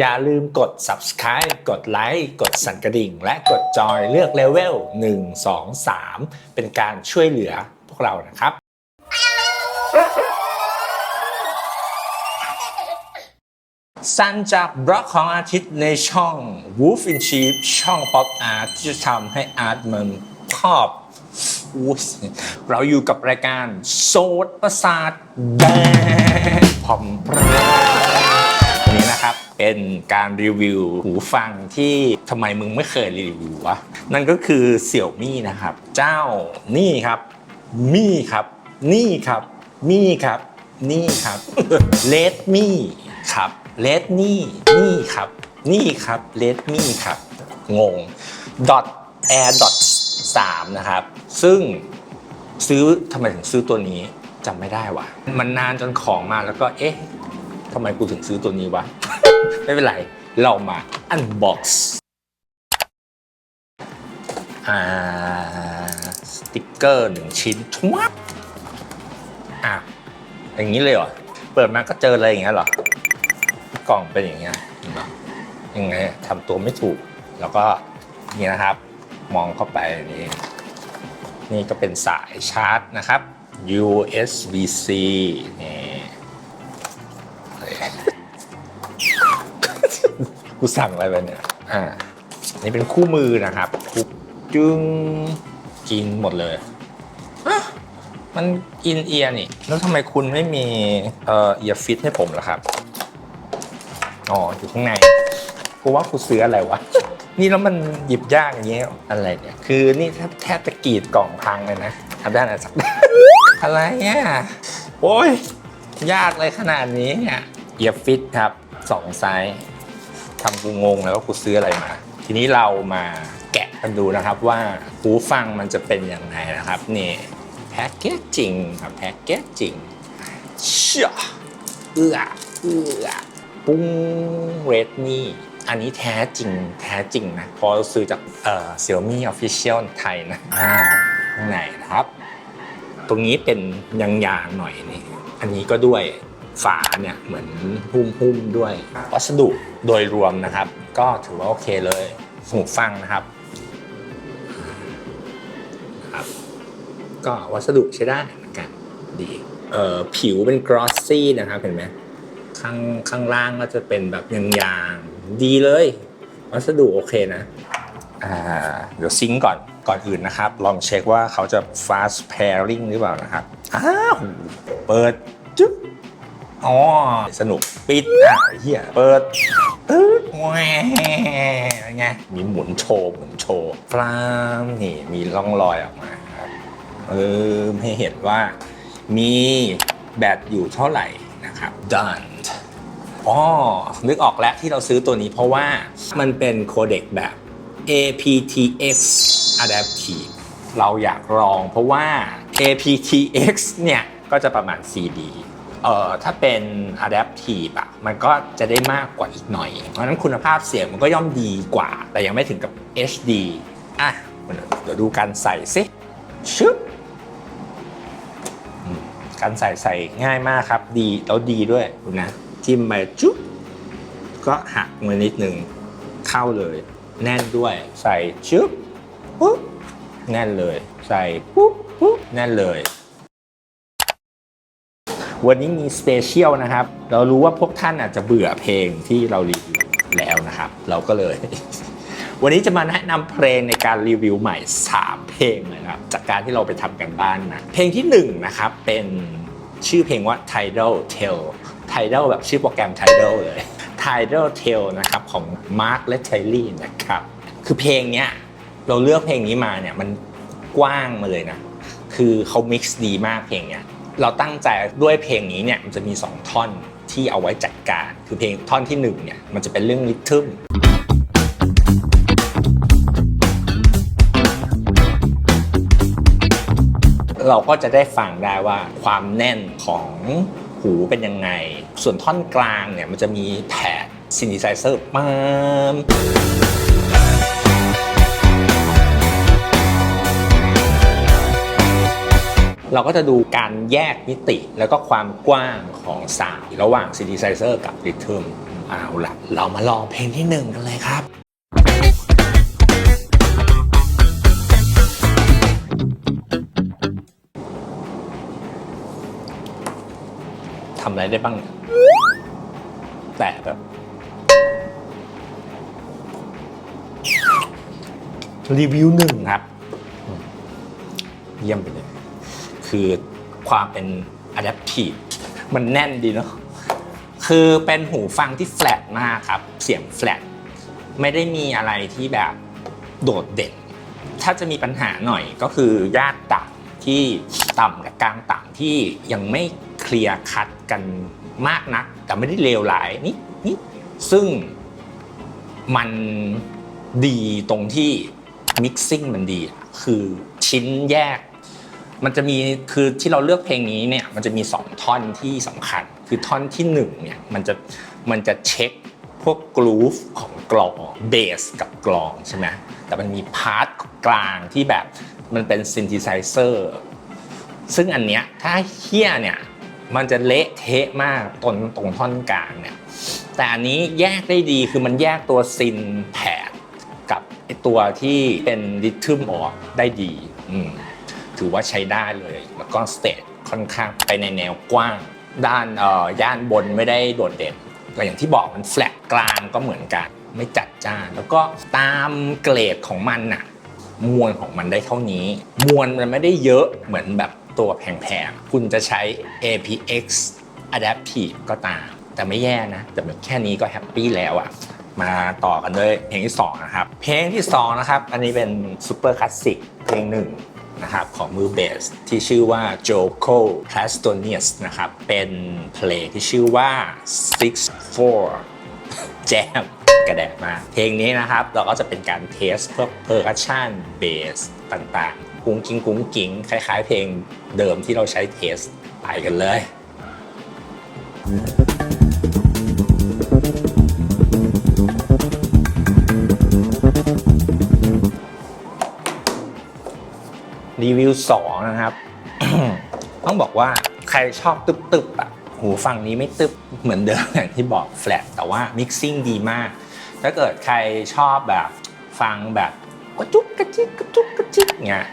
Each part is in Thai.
อย่าลืมกด subscribe กดไลค์กดสั่นกระดิ่ง และกดจอยเลือกเลเวล1 2 3 เป็นการช่วยเหลือพวกเรานะครับสันจากบล็อกของอาทิตย์ในช่อง Wolf in Sheep ช่อง Pop Art ที่จะทำให้อาร์ตมันพอบเราอยู่กับรายการโซดประสาทแดงพอมเพร เป็นการรีวิวหูฟังที่ทำไมมึงไม่เคยรีวิววะ นั่นก็คือเสี่ยวมี่นะครับ เจ้านี่ครับ มี่ครับ นี่ครับ มี่ครับ นี่ครับเลดมี่ครับเลดนี่นี่ครับ นี่ครับเลดมี่ครับ งง dot air dot 3นะครับ ซึ่งซื้อทำไมถึงซื้อตัวนี้จำไม่ได้วะมันนานจนของมาแล้วก็เอ๊ะทำไมกูถึงซื้อตัวนี้วะ ไม่เป็นไร เรามา unbox อ่าสติกเกอร์หนึ่งชิ้นชวบอะอย่างนี้เลยเหรอ เปิดมาก็เจออะไรอย่างเงี้ยเหรอ กล่องเป็นอย่างเงี้ยเนปะยังไงทำตัวไม่ถูก แล้วก็นี่นะครับ มองเข้าไปนี่นี่ก็เป็นสายชาร์จนะครับ USB-C นี่ กูสั่งอะไรไปเนี่ย อ่า นี่เป็นคู่มือนะครับคุบจึงกินหมดเลยฮะมันอินเอียร์นี่ แล้วทำไมคุณไม่มีเอ่อเอียร์ฟิตให้ผมล่ะครับ อ๋อ อยู่ข้างใน กูว่ากูซื้ออะไรวะ นี่แล้วมันหยิบยากอย่างเงี้ย อะไรเนี่ย คือนี่แทบแทบจะกรีดกล่องพังเลยนะทำได้อะไรสักอะไรเนี่ยโอ้ยยากเลยขนาดนี้เนี่ยเอียร์ฟิตครับสองไซส์ ทำกูงงเลยว่ากูซื้ออะไรมา ทีนี้เรามาแกะกันดูนะครับว่าหูฟังมันจะเป็นยังไงนะครับนี่แพ็กเกจจริงครับแพ็กเกจจริงเชี่ยเอื้อเอื้อปุ้งเรดนี่อันนี้แท้จริงแท้จริงนะเพอซื้อจากเอ่อ Xiaomi Official ไทยนะอ่าข้างในนะครับ ตรงนี้เป็นยางๆหน่อยนี่ อันนี้ก็ด้วย ฝาเนี่ยเหมือนหุ้มๆด้วย วัสดุโดยรวมนะครับ ก็ถือว่าโอเคเลยหูฟังนะครับครับ ก็วัสดุใช้ได้เหมือนกันดีเอ่อผิวเป็นกรอสซี่นะครับเห็นไหมข้างข้างล่างก็จะเป็นแบบยางๆดีเลย วัสดุโอเคนะอ่าเดี๋ยวซิงก์ก่อนก่อนอื่นนะครับ ลองเช็คว่าเขาจะ fast pairing หรือเปล่านะครับอ้าวเปิดจุ๊บ อ๋อ สนุกปิดอะเฮียเปิดตึ๊ดแหวไงมีหมุนโชว์หมุนโชว์ฟลามนี่มีร่องรอยออกมาครับเออให้เห็นว่ามีแบตอยู่เท่าไหร่นะครับ done อ๋อ นึกออกแล้วที่เราซื้อตัวนี้เพราะว่ามันเป็นโคเด็กแบบ aptX Adaptive เราอยากลองเพราะว่า aptX เนี่ย ก็จะประมาณ CD เอ่อถ้าเป็น Adaptive อะมันก็จะได้มากกว่าอีกหน่อย เพราะฉะนั้นคุณภาพเสียงมันก็ย่อมดีกว่า แต่ยังไม่ถึงกับ HD อะเดี๋ยวดูการใส่สิชึบการใส่ใส่ง่ายมากครับ ดีแล้วดีด้วยดูนะจิ้มไปจุ๊บก็หักมานิดหนึ่งเข้าเลย แน่นด้วย ใส่จุ๊บปุ๊บแน่นเลย ใส่ปุ๊บปุ๊บแน่นเลย วันนี้มีสเปเชียลนะครับ เรารู้ว่าพวกท่านอาจจะเบื่อเพลงที่เรารีวิวแล้วนะครับ เราก็เลย วันนี้จะมาแนะนำเพลงในการรีวิวใหม่ 3 เพลงเลยนะครับ จากการที่เราไปทำกันบ้านนะเพลงที่1นะครับเป็นชื่อเพลงว่า Tidal Tale Tidal แบบชื่อโปรแกรม Tidal เลย Tidal Tale นะครับของ Mark และ t y l e y นะครับ คือเพลงเนี้ยเราเลือกเพลงนี้มาเนี่ยมันกว้างมาเลยนะ คือเขา mix ดีมากเพลงเนี้ย เราตั้งใจด้วยเพลงนี้เนี่ยมันจะมี 2 ท่อนที่เอาไว้จัดการ คือเพลงท่อนที่1เนี่ยมันจะเป็นเรื่องริทึมเราก็จะได้ฟังได้ว่าความแน่นของหูเป็นยังไง ส่วนท่อนกลางเนี่ยมันจะมีแผดซิน t ิไซเซอร์ปาม เราก็จะดูการแยกมิติ แล้วก็ความกว้างของสายระหว่างซิน t ิไซเซอร์กับริทึมเอาละเรามาลองเพลงที่หนึ่งกันเลยครับทำอะไรได้บ้าง แต่แบบรีวิวหนึ่งครับ เยี่ยมไปเลย คือความเป็น adaptive มันแน่นดีเนาะคือเป็นหูฟังที่แฟลตมากครับ เสียงแฟลตไม่ได้มีอะไรที่แบบโดดเด่น ถ้าจะมีปัญหาหน่อยก็คือยากต่ำที่ต่ำกับกลางต่ำที่ยังไม่เคลียร์คัดกันมากนัก แต่ไม่ได้เลวร้ายนิดนิดซึ่งมันดีตรงที่มิกซิ่งมันดี คือชิ้นแยก มันจะมีคือที่เราเลือกเพลงนี้เนี่ยมันจะมี 2 ท่อนที่สำคัญ คือท่อนที่1เนี่ยมันจะมันจะเช็คพวกกรูฟของกลองเบสกับกลองใช่ไหมแต่มันมีพาร์ทกลางที่แบบมันเป็นซิน t ิไซเซอร์ซึ่งอันเนี้ยถ้าเฮี้ยเนี่ยมันจะเละเทะมากตรงตรงท่อนกลางเนี่ยแต่อันนี้แยกได้ดีคือมันแยกตัวซินแผดกับไอตัวที่เป็นริทึมออกได้ดีอืม ถือว่าใช้ได้เลย แล้วก็สเตจค่อนข้างไปในแนวกว้าง ด้านย่านบนไม่ได้โดดเด่นก็อย่างที่บอกมันแฟลตกลางก็เหมือนกัน ไม่จัดจ้านแล้วก็ตามเกรดของมันน่ะมวลของมันได้เท่านี้ มวลมันไม่ได้เยอะเหมือนแบบตัวแพงๆ คุณจะใช้ APX Adaptive ก็ตาม แต่ไม่แย่นะ แต่แบบแค่นี้ก็แฮปปี้แล้วอะมาต่อกันด้วยเพลงที่สองนะครับ เพลงที่สองนะครับ อันนี้เป็นซูเปอร์คลาสสิกเพลงหนึ่ง นะครับของมือเบสที่ชื่อว่า Joko Plastonius นะครับ เป็นเพลงที่ชื่อว่า Six Four Jam กระแดะมากเพลงนี้นะครับเราก็จะเป็นการเทสเพื่อ percussion bass ต่างๆ กุ้งกิ้งกุ้งกิ้งคล้ายๆ เพลงเดิมที่เราใช้เทสไปกันเลย รีวิว2นะครับ ต้องบอกว่าใครชอบตึบๆอะหูฟังนี้ไม่ตึบเหมือนเดิมอย่างที่บอกแฟลตแต่ว่ามิกซิ่งดีมาก ถ้าเกิดใครชอบแบบฟังแบบกระจุกกระจิกกระจุกกระจิกเงี้ย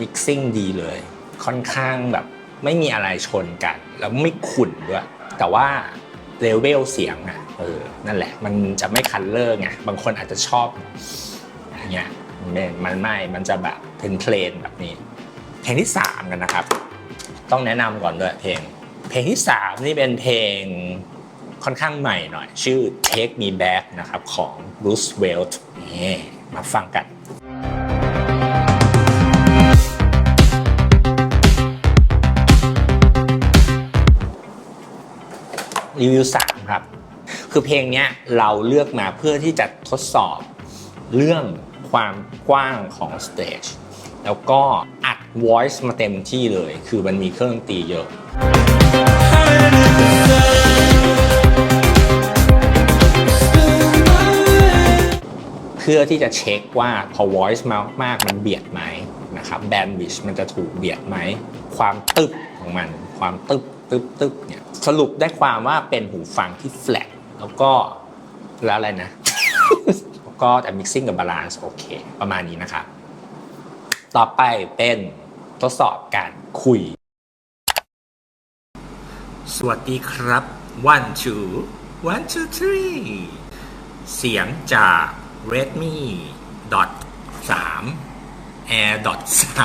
มิกซิ่งดีเลย ค่อนข้างแบบไม่มีอะไรชนกัน แล้วไม่ขุ่นด้วย แต่ว่าเลเวลเสียงอะเออนั่นแหละ มันจะไม่คันเลอร์ไงบางคนอาจจะชอบอย่างเงี้ยมันไม่มันจะแบบ เป็นเพลนแบบนี้ เพลงที่ 3 กันนะครับ ต้องแนะนำก่อนด้วยเพลง เพลงที่ 3 นี่เป็นเพลงค่อนข้างใหม่หน่อย ชื่อ Take Me Back นะครับ ของ Bruce Welch นี่มาฟังกันรีวิว3ครับ คือเพลงนี้เราเลือกมาเพื่อที่จะทดสอบเรื่องความกว้างของสเตจ แล้วก็อัด voice มาเต็มที่เลย คือมันมีเครื่องดนตรีเยอะเพื่อที่จะเช็คว่าพอ voice มามากมันเบียดไหมนะครับ bandwidth มันจะถูกเบียดไหม ความตึบของมัน ความตึบตึบตึบเนี่ยสรุปได้ความว่าเป็นหูฟังที่ flat แล้วก็แล้วอะไรนะแล้วก็แต่ mixing กับ balance โอเค ประมาณนี้นะครับ ต่อไปเป็นทดสอบการคุย สวัสดีครับ one two one two three เสียงจาก Redmi Dot 3 Air Dot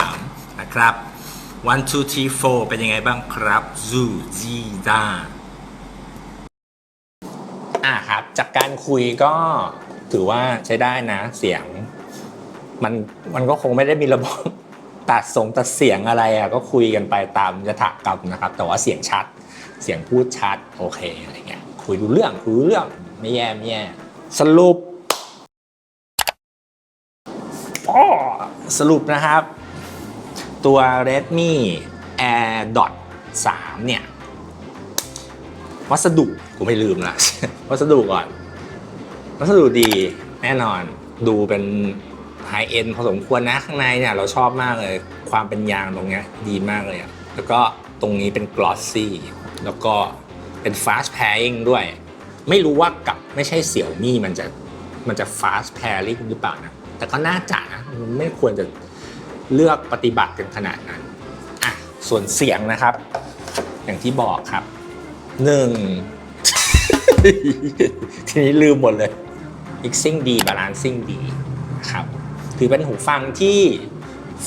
3นะครับ one two three four เป็นยังไงบ้างครับซูจีดาอะครับ จากการคุยก็ถือว่าใช้ได้นะเสียง มันมันก็คงไม่ได้มีระบบตัดสงตัดเสียงอะไรอะก็คุยกันไปตามยถากรรมนะครับ แต่ว่าเสียงชัดเสียงพูดชัดโอเคอะไรเงี้ยคุยรู้เรื่องคุยเรื่องไม่แย่ไม่แย่สรุปสรุปนะครับ ตัว Redmi Air Dot 3 เนี่ย วัสดุกูไม่ลืมละวัสดุก่อน วัสดุดีแน่นอนดูเป็น ไฮเอ็นพอสมควรนะข้างในเนี่ยเราชอบมากเลย ความเป็นยางตรงเนี้ยดีมากเลยอะแล้วก็ตรงนี้เป็นกลอสซี่แล้วก็เป็น fast pairing ด้วย ไม่รู้ว่ากับไม่ใช่เสี่ยวมี่มันจะมันจะ fast pairing หรือเปล่านะ แต่ก็น่าจะนะไม่ควรจะเลือกปฏิบัติกันขนาดนั้นอะส่วนเสียงนะครับ อย่างที่บอกครับหนึ่งทีนี้ลืมหมดเลย mixing ดี balancing ดีนะครับ ถือเป็นหูฟังที่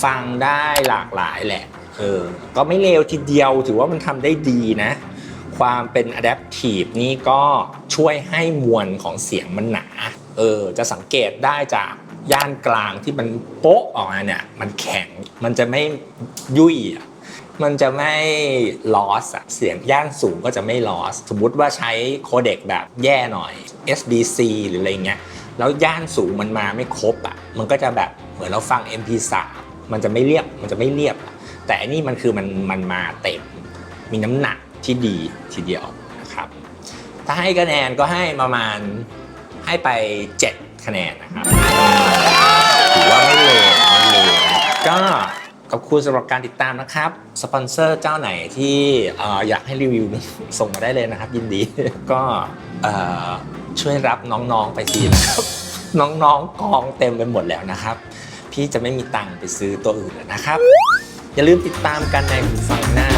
ฟังได้หลากหลายแหละ เออ ก็ไม่เลวทีเดียวถือว่ามันทำได้ดีนะ ความเป็น adaptive นี่ก็ช่วยให้มวลของเสียงมันหนา เออ จะสังเกตได้จากย่านกลางที่มันโป๊ะออกมาเนี่ย มันแข็ง มันจะไม่ยุ่ยอะมันจะไม่ loss อะเสียงย่านสูงก็จะไม่ loss สมมุติว่าใช้โคเด็กแบบแย่หน่อย SBC หรืออะไรเงี้ย แล้วย่านสูงมันมาไม่ครบอะมันก็จะแบบเหมือนเราฟัง MP3 มันจะไม่เรียบมันจะไม่เรียบ แต่อันนี้มันคือมันมันมาเต็มมีน้ำหนักที่ดีทีเดียวนะครับ ถ้าให้คะแนนก็ให้ประมาณให้ไป 7 คะแนนนะครับถือว่าไม่เลวไม่เลวก็ขอบคุณสำหรับการติดตามนะครับ สปอนเซอร์เจ้าไหนที่อยากให้รีวิวส่งมาได้เลยนะครับ ยินดีก็ ช่วยรับน้องๆไปทีนะครับน้องๆกองเต็มไปหมดแล้วนะครับ พี่จะไม่มีตังค์ไปซื้อตัวอื่นแล้วนะครับ อย่าลืมติดตามกันในหูฟังหน้า